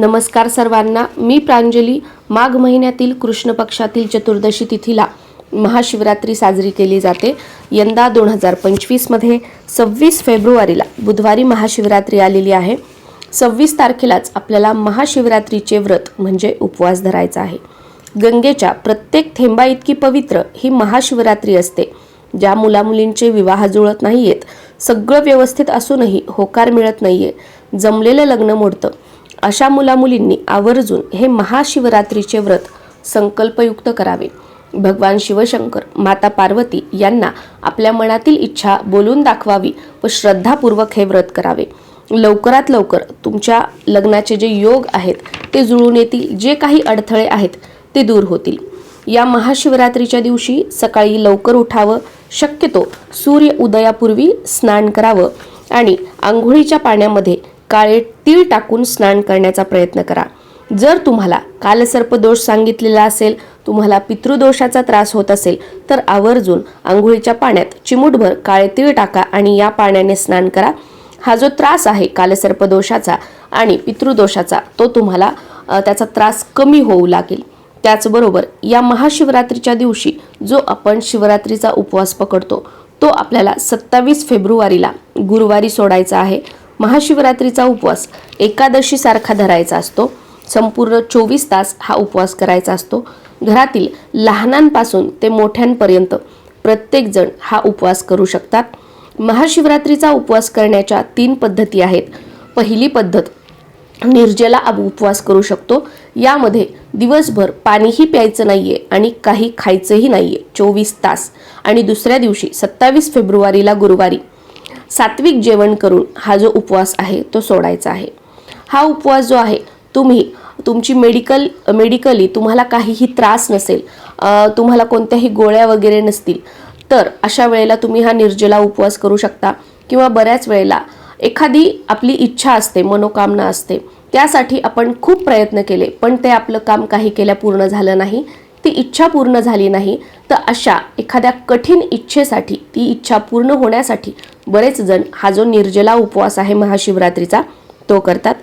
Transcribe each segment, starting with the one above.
नमस्कार सर्वांना. मी प्रांजली. माघ महिन्यातील कृष्ण पक्षातील चतुर्दशी तिथीला महाशिवरात्री साजरी केली जाते. यंदा दोन हजार पंचवीसमध्ये सव्वीस फेब्रुवारीला बुधवारी महाशिवरात्री आलेली आहे. सव्वीस तारखेलाच आपल्याला महाशिवरात्रीचे व्रत म्हणजे उपवास धरायचा आहे. गंगेच्या प्रत्येक थेंबा इतकी पवित्र ही महाशिवरात्री असते. ज्या मुलामुलींचे विवाह जुळत नाहीयेत सगळं व्यवस्थित असूनही होकार मिळत नाहीये. जमलेलं लग्न मोडतं. अशा मुलामुलींनी आवर्जून हे महाशिवरात्रीचे व्रत संकल्पयुक्त करावे. भगवान शिवशंकर माता पार्वती यांना आपल्या मनातील इच्छा बोलून दाखवावी व श्रद्धापूर्वक हे व्रत करावे. लवकरात लवकर तुमच्या लग्नाचे जे योग आहेत ते जुळून येतील जे काही अडथळे आहेत ते दूर होतील. या महाशिवरात्रीच्या दिवशी सकाळी लवकर उठावं शक्यतो सूर्य उदयापूर्वी स्नान करावं आणि आंघोळीच्या पाण्यामध्ये काळे तीळ टाकून स्नान करण्याचा प्रयत्न करा. जर तुम्हाला कालसर्पदोष सांगितलेला असेल तुम्हाला पितृदोषाचा त्रास होत असेल तर आवर्जून आंघोळीच्या पाण्यात चिमूटभर काळे तीळ टाका आणि या पाण्याने स्नान करा. हा जो त्रास आहे कालसर्पदोषाचा आणि पितृदोषाचा तो तुम्हाला त्याचा त्रास कमी होऊ लागेल. त्याचबरोबर या महाशिवरात्रीच्या दिवशी जो आपण शिवरात्रीचा उपवास पकडतो तो आपल्याला सत्तावीस फेब्रुवारीला गुरुवारी सोडायचा आहे. महाशिवरात्रीचा उपवास एकादशीसारखा धरायचा असतो. संपूर्ण चोवीस तास हा उपवास करायचा असतो. घरातील लहानांपासून ते मोठ्यांपर्यंत प्रत्येकजण हा उपवास करू शकतात. महाशिवरात्रीचा उपवास करण्याच्या तीन पद्धती आहेत. पहिली पद्धत निर्जला अब उपवास करू शकतो. यामध्ये दिवसभर पाणीही प्यायचं नाहीये आणि काही खायचंही नाहीये. चोवीस तास. आणि दुसऱ्या दिवशी सत्तावीस फेब्रुवारीला गुरुवारी सात्विक जेवण करून हा जो उपवास आहे तो सोडायचा आहे. हा उपवास जो आहे तुम्ही तुमची मेडिकल मेडिकली तुम्हाला काहीही त्रास नसेल तुम्हाला कोणत्याही गोळ्या वगैरे नसतील तर अशा वेळेला तुम्ही हा निर्जला उपवास करू शकता किंवा बऱ्याच वेळेला एखादी आपली इच्छा असते मनोकामना असते त्यासाठी आपण खूप प्रयत्न केले पण ते आपलं काम काही केल्या पूर्ण झालं नाही. ती इच्छा पूर्ण झाली नाही तर अशा एखाद्या कठीण इच्छेसाठी ती इच्छा पूर्ण होण्यासाठी बरेच जण हा जो निर्जला उपवास आहे महाशिवरात्रीचा तो करतात.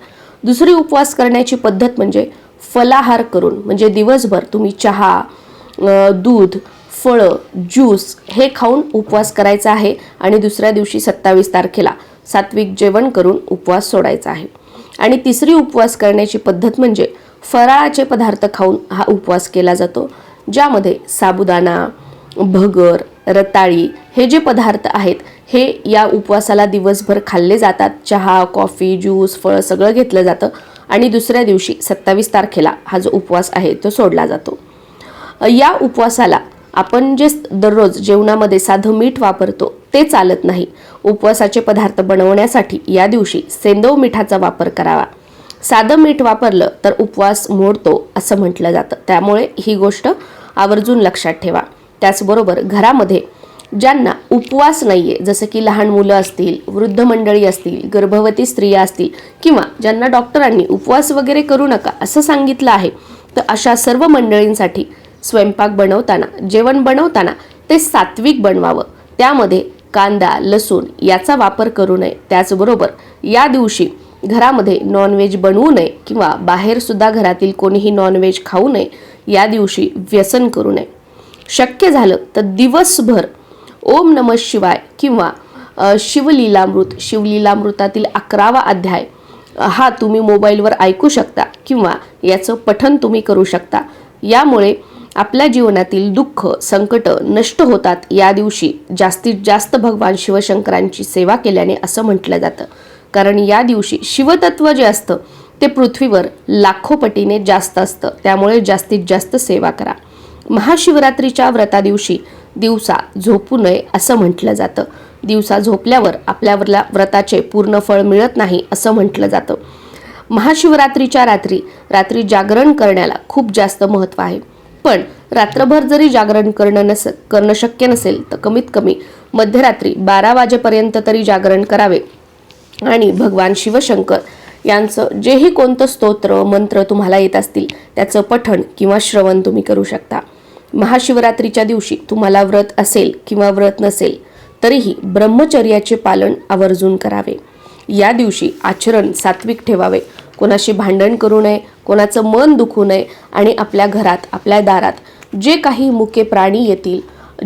दुसरी उपवास करण्याची पद्धत म्हणजे फलाहार करून म्हणजे दिवसभर तुम्ही चहा दूध फळं ज्यूस हे खाऊन उपवास करायचा आहे आणि दुसऱ्या दिवशी सत्तावीस तारखेला सात्विक जेवण करून उपवास सोडायचा आहे. आणि तिसरी उपवास करण्याची पद्धत म्हणजे फराळाचे पदार्थ खाऊन हा उपवास केला जातो ज्यामध्ये साबुदाणा भगर रताळी हे जे पदार्थ आहेत हे या उपवासाला दिवसभर खाल्ले जातात. चहा कॉफी ज्यूस फळं सगळं घेतलं जातं आणि दुसऱ्या दिवशी सत्तावीस तारखेला हा जो उपवास आहे तो सोडला जातो. या उपवासाला आपण जे दररोज जेवणामध्ये साधं मीठ वापरतो ते चालत नाही. उपवासाचे पदार्थ बनवण्यासाठी या दिवशी सेंदव मिठाचा वापर करावा. साधं मीठ वापरलं तर उपवास मोडतो असं म्हटलं जातं. त्यामुळे ही गोष्ट आवर्जून लक्षात ठेवा. त्याचबरोबर घरामध्ये ज्यांना उपवास नाही आहे जसं की लहान मुलं असतील वृद्ध मंडळी असतील गर्भवती स्त्रिया असतील किंवा ज्यांना डॉक्टरांनी उपवास वगैरे करू नका असं सांगितलं आहे तर अशा सर्व मंडळींसाठी स्वयंपाक बनवताना जेवण बनवताना ते सात्विक बनवावं. त्यामध्ये कांदा लसूण याचा वापर करू नये. त्याचबरोबर या दिवशी घरामध्ये नॉनव्हेज बनवू नये किंवा बाहेरसुद्धा घरातील कोणीही नॉनव्हेज खाऊ नये या दिवशी व्यसन करू नये. शक्य झालं तर दिवसभर ओम नम शिवाय किंवा शिवलीलामृत शिवलीलामृतातील अकरावा अध्याय हा तुम्ही मोबाईलवर ऐकू शकता किंवा याचं पठन तुम्ही करू शकता. यामुळे आपल्या जीवनातील दुःख संकट नष्ट होतात. या दिवशी जास्तीत जास्त भगवान शिवशंकरांची सेवा केल्याने असं म्हटलं जातं. कारण या दिवशी शिवतत्व जे असतं ते पृथ्वीवर लाखो पटीने जास्त असतं. त्यामुळे जास्तीत जास्त सेवा करा. महाशिवरात्रीच्या व्रता दिवशी दिवसा झोपू नये असं म्हटलं जातं. दिवसा झोपल्यावर आपल्या व्रताचे पूर्ण फळ मिळत नाही असं म्हटलं जातं. महाशिवरात्रीच्या रात्री रात्री जागरण करण्याला खूप जास्त महत्त्व आहे. पण रात्रभर जरी जागरण करणं नस करणं शक्य नसेल तर कमीत कमी मध्यरात्री बारा वाजेपर्यंत तरी जागरण करावे. आणि भगवान शिवशंकर यांचं जेही कोणतं स्तोत्र मंत्र तुम्हाला येत असतील त्याचं पठण किंवा श्रवण तुम्ही करू शकता. महाशिवरात्रीच्या दिवशी तुम्हाला व्रत असेल किंवा व्रत नसेल तरीही ब्रह्मचर्याचे पालन आवर्जून करावे. या दिवशी आचरण सात्विक ठेवावे. कोणाशी भांडण करू नये कोणाचं मन दुखू नये आणि आपल्या घरात आपल्या दारात जे काही मुके प्राणी येतील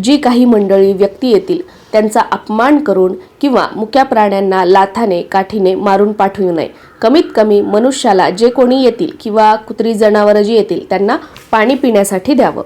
जी काही मंडळी व्यक्ती येतील त्यांचा अपमान करून किंवा मुक्या प्राण्यांना लाथाने काठीने मारून पाठवू नये. कमीत कमी मनुष्याला जे कोणी येतील किंवा कुत्री जनावरं जी येतील त्यांना पाणी पिण्यासाठी द्यावं.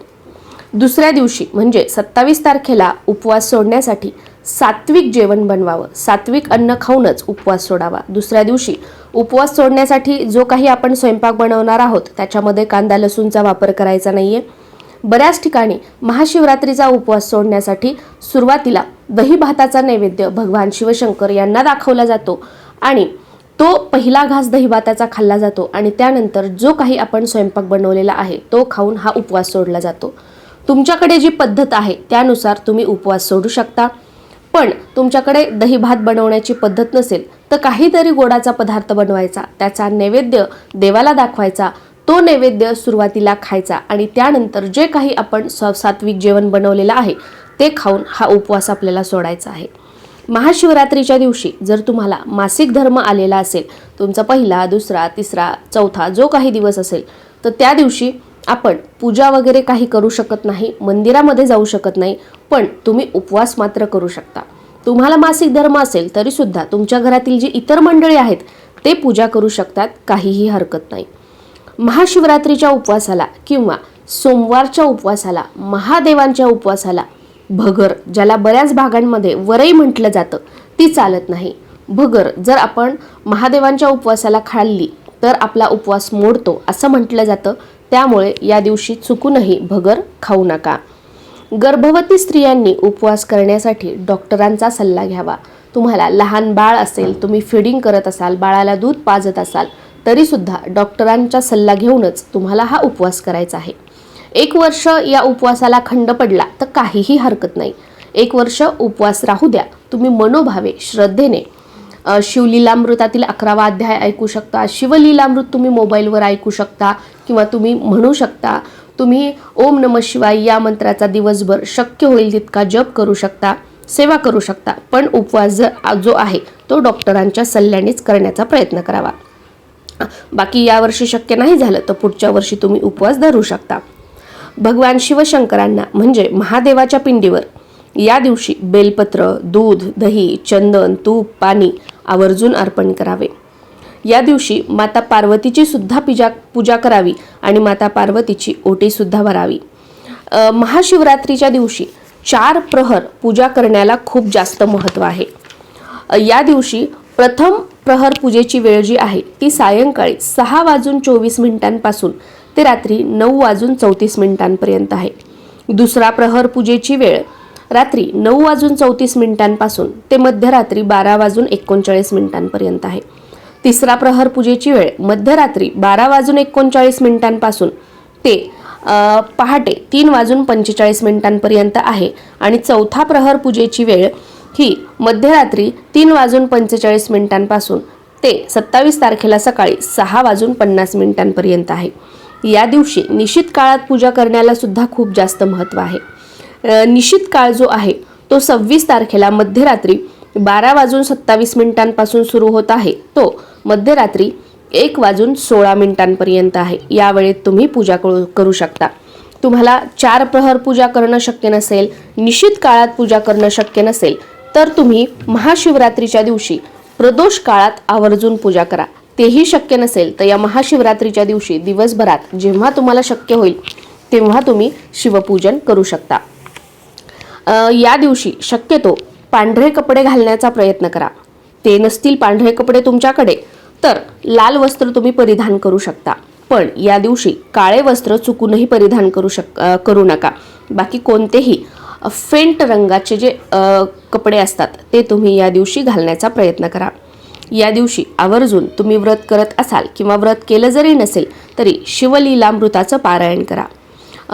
दुसऱ्या दिवशी म्हणजे सत्तावीस तारखेला उपवास सोडण्यासाठी सात्विक जेवण बनवावं. सात्विक अन्न खाऊनच उपवास सोडावा. दुसऱ्या दिवशी उपवास सोडण्यासाठी जो काही आपण स्वयंपाक बनवणार आहोत त्याच्यामध्ये कांदा लसूणचा वापर करायचा नाही आहे बऱ्याच ठिकाणी महाशिवरात्रीचा उपवास सोडण्यासाठी सुरुवातीला दही भाताचा नैवेद्य भगवान शिवशंकर यांना दाखवला जातो आणि तो पहिला घास दही भाताचा खाल्ला जातो आणि त्यानंतर जो काही आपण स्वयंपाक बनवलेला आहे तो खाऊन हा उपवास सोडला जातो. तुमच्याकडे जी पद्धत आहे त्यानुसार तुम्ही उपवास सोडू शकता. पण तुमच्याकडे दही भात बनवण्याची पद्धत नसेल तर काहीतरी गोडाचा पदार्थ बनवायचा त्याचा नैवेद्य देवाला दाखवायचा तो नैवेद्य सुरुवातीला खायचा आणि त्यानंतर जे काही आपण स- सात्विक जेवण बनवलेलं आहे ते खाऊन हा उपवास आपल्याला सोडायचा आहे. महाशिवरात्रीच्या दिवशी जर तुम्हाला मासिक धर्म आलेला असेल तुमचा पहिला दुसरा तिसरा चौथा जो काही दिवस असेल तर त्या दिवशी आपण पूजा वगैरे काही करू शकत नाही मंदिरामध्ये जाऊ शकत नाही पण तुम्ही उपवास मात्र करू शकता. तुम्हाला मासिक धर्म असेल तरीसुद्धा तुमच्या घरातील जी इतर मंडळी आहेत ते पूजा करू शकतात काहीही हरकत नाही. महाशिवरात्रीच्या उपवासाला किंवा सोमवारच्या उपवासाला महादेवांच्या उपवासाला भगर ज्याला बऱ्याच भागांमध्ये वरई म्हटलं जातं ती चालत नाही. भगर जर आपण महादेवांच्या उपवासाला खाल्ली तर आपला उपवास मोडतो असं म्हटलं जातं. त्यामुळे या दिवशी चुकूनही भगर खाऊ नका. गर्भवती स्त्रियांनी उपवास करण्यासाठी डॉक्टरांचा सल्ला घ्यावा. तुम्हाला लहान बाळ असेल तुम्ही फिडिंग करत असाल बाळाला दूध पाजत असाल तरीसुद्धा डॉक्टरांचा सल्ला घेऊनच तुम्हाला हा उपवास करायचा आहे. एक वर्ष या उपवासाला खंड पडला तर काहीही हरकत नाही. एक वर्ष उपवास राहू द्या. तुम्ही मनोभावे श्रद्धेने शिवलीलामृतातील अकरावा अध्याय ऐकू शकता शिवलीलामृत तुम्ही मोबाईलवर ऐकू शकता किंवा तुम्ही म्हणू शकता. तुम्ही ओम नम शिवाय या मंत्राचा दिवसभर शक्य होईल तितका जप करू शकता सेवा करू शकता. पण उपवास जर जो आहे तो डॉक्टरांच्या सल्ल्यानेच करण्याचा प्रयत्न करावा. बाकी यावर्षी शक्य नाही झालं तर पुढच्या वर्षी तुम्ही उपवास धरू शकता. भगवान शिवशंकरांना म्हणजे महादेवाच्या पिंडीवर या दिवशी बेलपत्र दूध दही चंदन तूप पाणी आवर्जून अर्पण करावे. या दिवशी माता पार्वतीची सुद्धा पूजा पूजा करावी आणि माता पार्वतीची ओटीसुद्धा भरावी. महाशिवरात्रीच्या दिवशी चार प्रहर पूजा करण्याला खूप जास्त महत्त्व आहे. या दिवशी प्रथम प्रहर पूजेची वेळ जी आहे ती सायंकाळी सहा वाजून चोवीस मिनिटांपासून ते रात्री नऊ वाजून चौतीस मिनिटांपर्यंत आहे. दुसरा प्रहर पूजेची वेळ रात्री नऊ वाजून चौतीस मिनिटांपासून ते मध्यरात्री बारा वाजून एकोणचाळीस मिनिटांपर्यंत आहे. तिसरा प्रहर पूजेची वेळ मध्यरात्री बारा वाजून एकोणचाळीस मिनिटांपासून ते पहाटे तीन वाजून पंचेचाळीस मिनिटांपर्यंत आहे. आणि चौथा प्रहर पूजेची वेळ ही मध्यरात्री तीन वाजून पंचेचाळीस मिनिटांपासून ते सत्तावीस तारखेला सकाळी सहा वाजून पन्नास मिनिटांपर्यंत आहे. या दिवशी निश्चित काळात पूजा करण्याला सुद्धा खूप जास्त महत्त्व आहे. निश्चित काळ जो आहे तो सव्वीस तारखेला मध्यरात्री बारा वाजून सत्तावीस मिनिटांपासून सुरू होत आहे. तो मध्यरात्री एक वाजून सोळा मिनिटांपर्यंत आहे. या वेळेत तुम्ही पूजा करू करू शकता. तुम्हाला चार प्रहर पूजा करणं शक्य नसेल निश्चित काळात पूजा करणं शक्य नसेल तर तुम्ही महाशिवरात्रीच्या दिवशी प्रदोष काळात आवर्जून पूजा करा. तेही शक्य नसेल तर या महाशिवरात्रीच्या दिवशी दिवसभरात जेव्हा तुम्हाला शक्य होईल तेव्हा तुम्ही शिवपूजन करू शकता. या दिवशी शक्यतो पांढरे कपडे घालण्याचा प्रयत्न करा. ते नसतील पांढरे कपडे तुमच्याकडे तर लाल वस्त्र तुम्ही परिधान करू शकता. पण या दिवशी काळे वस्त्र चुकूनही परिधान करू शक करू नका. बाकी कोणतेही फेंट रंगाचे जे कपडे असतात ते तुम्ही या दिवशी घालण्याचा प्रयत्न करा. या दिवशी आवर्जून तुम्ही व्रत करत असाल किंवा व्रत केलं जरी नसेल तरी शिवलीलामृताचं पारायण करा.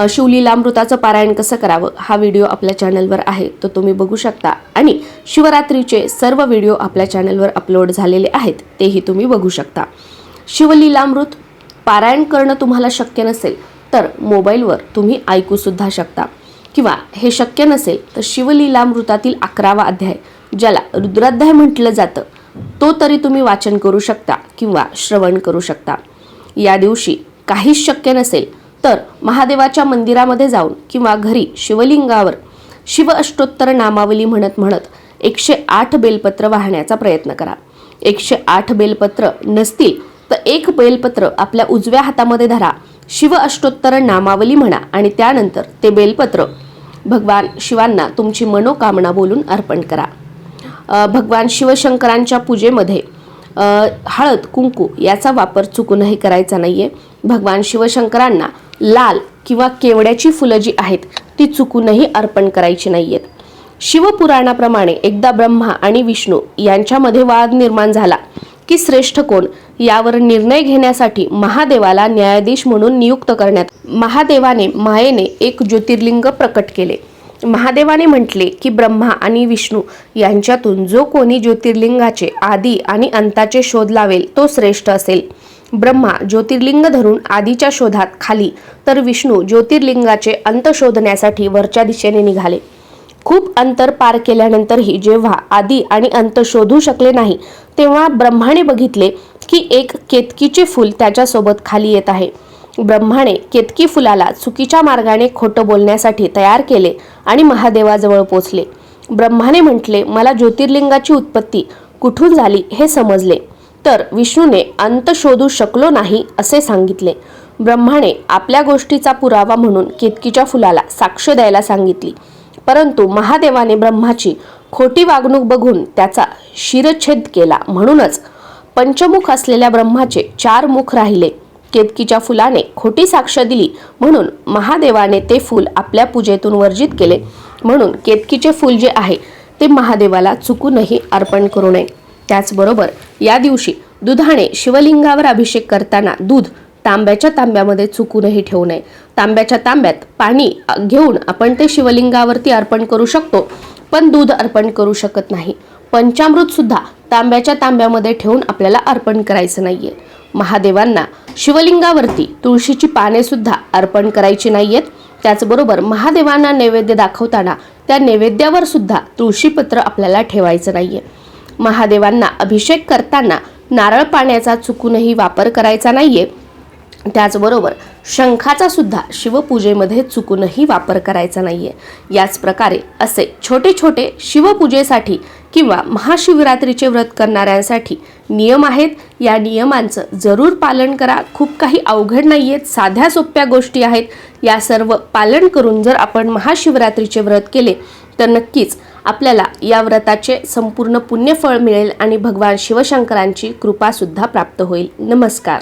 शिवलीलामृताचं पारायण कसं करावं हा व्हिडिओ आपल्या चॅनलवर आहे तो तुम्ही बघू शकता. आणि शिवरात्रीचे सर्व व्हिडिओ आपल्या चॅनलवर अपलोड झालेले आहेत तेही तुम्ही बघू शकता. शिवलीलामृत पारायण करणं तुम्हाला शक्य नसेल तर मोबाईलवर तुम्ही ऐकूसुद्धा शकता. किंवा हे शक्य नसेल तर शिवलीलामृतातील अकरावा अध्याय ज्याला रुद्राध्याय म्हटलं जातं तो तरी तुम्ही वाचन करू शकता किंवा श्रवण करू शकता. या दिवशी काहीच शक्य नसेल तर महादेवाच्या मंदिरामध्ये जाऊन किंवा घरी शिवलिंगावर शिव अष्टोत्तर नामावली म्हणत म्हणत एकशे आठ बेलपत्र वाहण्याचा प्रयत्न करा. एकशे आठ बेलपत्र नसतील तर एक बेलपत्र आपल्या उजव्या हातामध्ये धरा. शिव अष्टोत्तर नामावली म्हणा आणि त्यानंतर ते बेलपत्र. भगवान शिवांना तुमची मनोकामना बोलून अर्पण करा. भगवान शिवशंकरांच्या पूजेमध्ये हळद कुंकू याचा वापर चुकूनही करायचा नाहीये. भगवान शिवशंकरांना लाल किंवा केवड्याची फुलं जी आहेत ती चुकूनही अर्पण करायची नाहीयेत. शिवपुराणाप्रमाणे एकदा ब्रह्मा आणि विष्णू यांच्यामध्ये वाद निर्माण झाला. की श्रेष्ठ कोण? यावर निर्णय घेण्यासाठी महादेवाला न्यायाधीश म्हणून नियुक्त करण्यात महादेवाने मायेने एक ज्योतिर्लिंग प्रकट केले. महादेवाने म्हटले की ब्रह्मा आणि विष्णू यांच्यातून जो कोणी ज्योतिर्लिंगाचे आदी आणि अंताचे शोध लावेल तो श्रेष्ठ असेल. ब्रह्मा ज्योतिर्लिंग धरून आधीच्या शोधात खाली तर विष्णू ज्योतिर्लिंगाचे अंत शोधण्यासाठी वरच्या दिशेने निघाले. खूप अंतर पार केल्यानंतरही जेव्हा आधी आणि अंत शोधू शकले नाही तेव्हा ब्रह्माने बघितले की एक केतकीचे फूल त्याच्यासोबत खाली येत आहे. ब्रह्माने केतकी फुलाला चुकीच्या मार्गाने खोटं बोलण्यासाठी तयार केले आणि महादेवाजवळ पोचले. ब्रह्माने म्हटले मला ज्योतिर्लिंगाची उत्पत्ती कुठून झाली हे समजले. तर विष्णूने अंत शोधू शकलो नाही असे सांगितले. ब्रह्माने आपल्या गोष्टीचा पुरावा म्हणून केतकीच्या फुलाला साक्ष द्यायला सांगितली. परंतु महादेवाने ब्रह्माची खोटी वागणूक बघून त्याचा शिरच्छेद केला. म्हणूनच पंचमुख असलेल्या ब्रह्माचे चार मुख राहिले. केतकीच्या फुलाने खोटी साक्ष दिली. म्हणून महादेवाने ते फूल आपल्या पूजेतून वर्जित केले. म्हणून केतकीचे फूल जे आहे ते महादेवाला चुकूनही अर्पण करू नये. त्याचबरोबर या दिवशी दुधाने शिवलिंगावर अभिषेक करताना दूध तांब्याच्या तांब्यामध्ये चुकूनही ठेवू नये. तांब्याच्या तांब्यात पाणी घेऊन आपण ते शिवलिंगावरती अर्पण करू शकतो पण दूध अर्पण करू शकत नाही. पंचामृत सुद्धा तांब्याच्या तांब्यामध्ये ठेवून आपल्याला अर्पण करायचं नाहीये. महादेवांना शिवलिंगावरती तुळशीची पाने सुद्धा अर्पण करायची नाहीयेत. त्याचबरोबर महादेवांना नैवेद्य दाखवताना त्या नैवेद्यावर सुद्धा तुळशीपत्र आपल्याला ठेवायचं नाहीये. महादेवांना अभिषेक करताना नारळ पाण्याचा चुकूनही वापर करायचा नाहीये. त्याचबरोबर शंखाचा सुद्धा शिवपूजेमध्ये चुकूनही वापर करायचा नाही आहे याच प्रकारे असे छोटे छोटे शिवपूजेसाठी किंवा महाशिवरात्रीचे व्रत करणाऱ्यांसाठी नियम आहेत. या नियमांचं जरूर पालन करा. खूप काही अवघड नाही आहेत साध्या सोप्या गोष्टी आहेत. या सर्व पालन करून जर आपण महाशिवरात्रीचे व्रत केले तर नक्कीच आपल्याला या व्रताचे संपूर्ण पुण्यफळ मिळेल आणि भगवान शिवशंकरांची कृपासुद्धा प्राप्त होईल. नमस्कार.